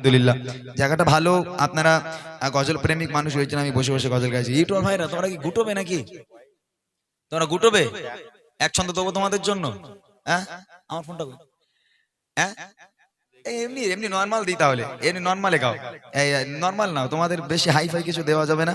আলহামদুলিল্লাহ। জায়গাটা ভালো, আপনারা গজল প্রেমিক মানুষ হয়েছেন, আমি বসে বসে গজল গাইছি। ইউটিউব ভাইরা, তোমরা কি গুটোবে নাকি? তোমরা গুটোবে? এক ছন্দ দেবো তোমাদের জন্য। হ্যাঁ আমার ফোনটা হ্যাঁ এমনি এমনি নর্মাল দিই তাহলে। এমনি নর্মালে গাও। এই নর্মাল নাও। তোমাদের বেশি হাই ফাই কিছু দেওয়া যাবে না।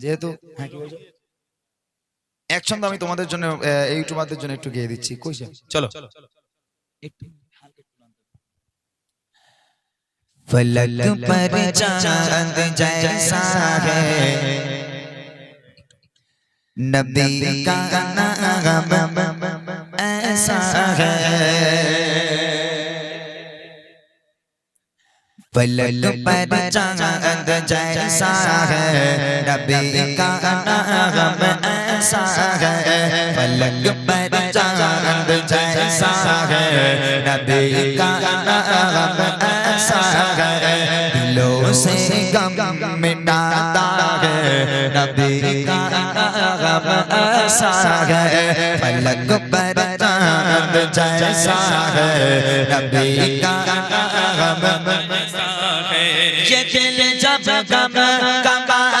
যেহেতু হ্যাঁ এক ছন্দ আমি তোমাদের জন্য ইউটিউবারদের জন্য একটু গিয়ে দিচ্ছি। কইছে চলো। একটু फलक पर चांद जैसा है नबी का नाम ऐसा है फलक पर चांद जैसा है नबी का नाम ऐसा है फलक पर चांद जैसा है नबी का नाम ऐसा है दिलों से गम मिटाता है नबी का नाम ऐसा है फलक पर चांद जैसा है नबी का नाम ये दिल जब गम कमारा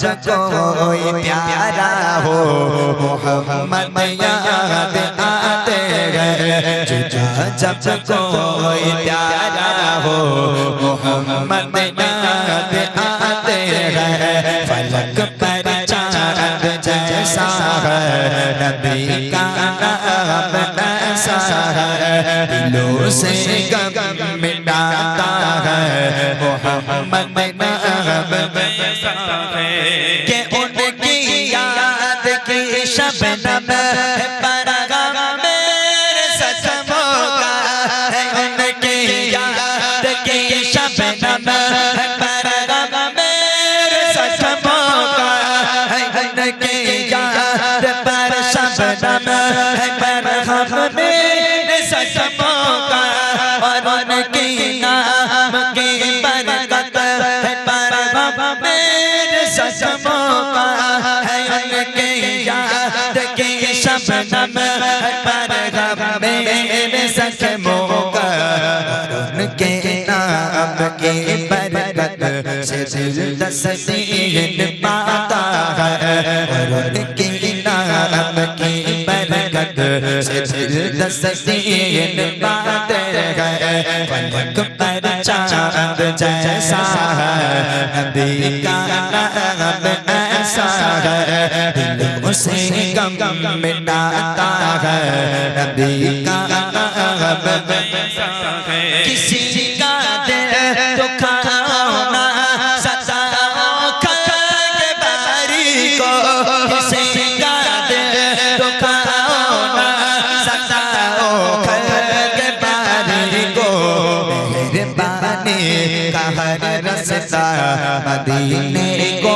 कोई प्यारा हो, मोहम्मद आते हैं जब कोई प्यारा हो, मोहम्मद याद आते फलक पर चाँद जैसा है, नबी का नाम ऐसा दिलों से गम उनके नाम की बरकत से दिल तस्दीन पाता है और उनके नाम की बरकत से दिल तस्दीन पाते हैं फलक पर चांद जैसा है नबी का नाम ऐसा है दिलों से गम मिटाता है नबी का हर रास्ता मदीने को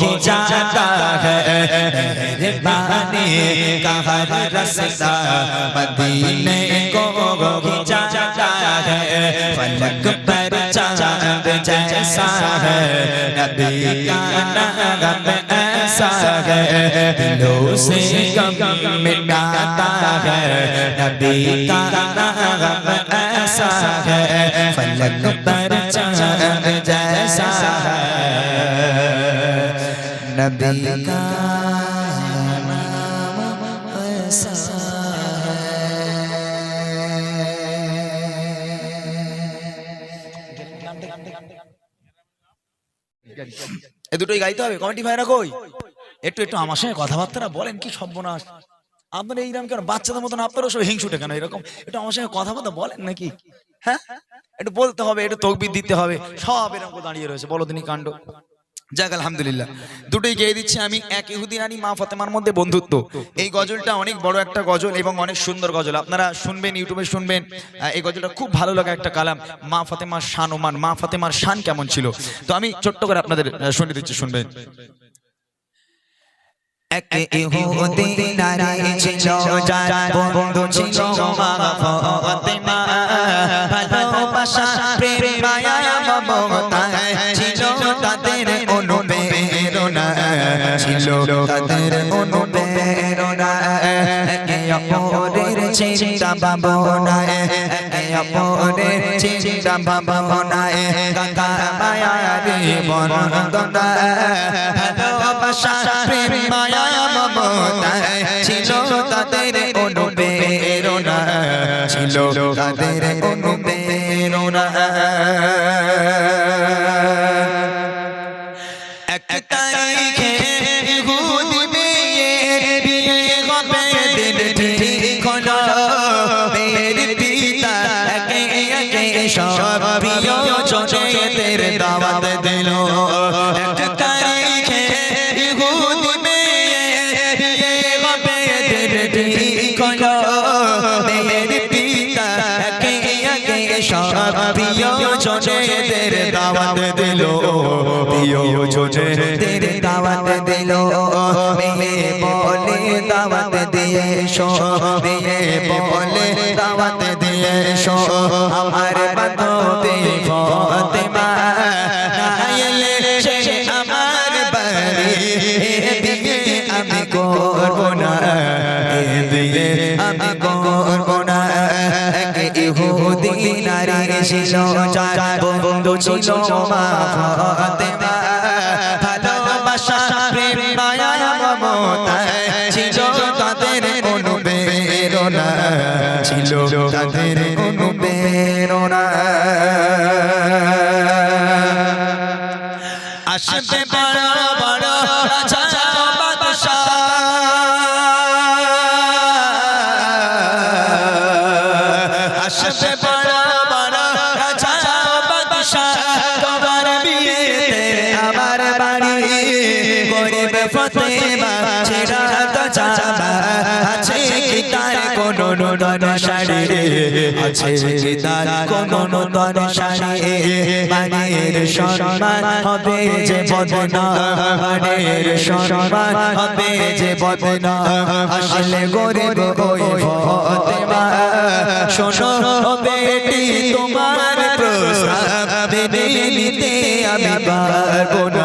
ही जाता है मेहरबानी का हर रास्ता मदीने को ही जाता है फलक पर चांद जैसा है नबी का नाम ऐसा है दिलों से गम मिटाता है नबी का नाम ऐसा है नबी का नाम ऐसा এ দুটোই গাইতে হবে কমিটি ভাইরা কই একটু একটু আমার সঙ্গে কথাবার্তা বলেন কি সর্বনাশ আপনার এইরকম কেন বাচ্চাদের মতন আপনারও সব হিংসুটে কেন এরকম একটু আমার সঙ্গে কথাবার্তা বলেন নাকি হ্যাঁ একটু বলতে হবে একটু তকবির দিতে হবে সব এরকম করে দাঁড়িয়ে রয়েছে বলো তিনি কাণ্ড যাক, আলহামদুলিল্লাহ। দুটোই গেয়ে দিচ্ছি? আমি এক ইহুদি রানী মা ফাতেমার মধ্যে বন্ধুত্ব। এই গজলটা অনেক বড় একটা গজল এবং অনেক সুন্দর গজল। আপনারা শুনবেন, ইউটিউবে শুনবেন এই গজলটা খুব ভালো লাগা একটা কালাম। মা ফাতেমার শান, ওমান, মা ফাতেমার শান কেমন ছিল? তো আমি ছোট্ট করে আপনাদের শুনে দিচ্ছি, শুনবেন। এক ইহুদি নারী ছিল, যার বন্ধু অপরের চিন্তা ভাবনায়, অপরের চিন্তা ভাবনায় গাথা মায়ারে বন্দনা ভালোবাসা প্রেম মায়া মমতায়, ছিল তাদের অনুপ্রেরণা ছিল তাদের অনুপ্রেরণা দাওয়াত দিল প্রিয়জনেদের দাওয়াত দিল, মেয়ে বলে দাওয়াত দিয়ে শো মেয়ে বলে দাওয়াত দিয়ে শো আমার ইহুদি নারী ছিল যার বন্ধু ছিল মা ফাতেমা ভালোবাসা, প্রেম, মায়া, মমতা ছিল তাদের অনুপ্রেরণা, ছিল তাদের অনুপ্রেরণা। আসবে নূতন শাড়ি আছে তার কোন নূতন শাড়ি বাড়ির সম্মান হবে যে বদনা। বাড়ির সম্মান হবে যে বদনা। আসলে গরিব ওই বেটি তোমার প্রস্তাব। মেনে নিতে আমি পারব না।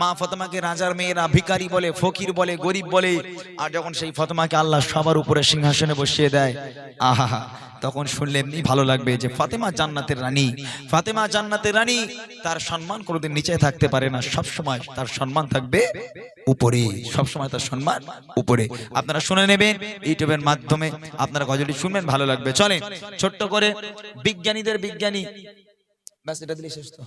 মা ফতেমাকে রাজার মেয়েরা ভিকারি বলে, ফকির বলে, গরিব বলে, আর যখন সেই ফতেমাকে আল্লাহ সবার উপরে সিংহাসনে বসিয়ে দেয়, আহা, তখন শুনলে এমনি ভালো লাগবে যে ফাতেমা জান্নাতের রানী। ফাতেমা জান্নাতের রানী, তার সম্মান কোনোদিন নিচে থাকতে পারে না। সব সময় তার সম্মান থাকবে উপরে। সব সময় তার সম্মান উপরে। আপনারা শুনে নেবেন ইউটিউবের মাধ্যমে। আপনারা গজলটি শুনবেন, ভালো লাগবে। চলেন, ছোট্ট করে বিজ্ঞানীদের বিজ্ঞানী। ব্যাস, এটা দিলে শেষ তো।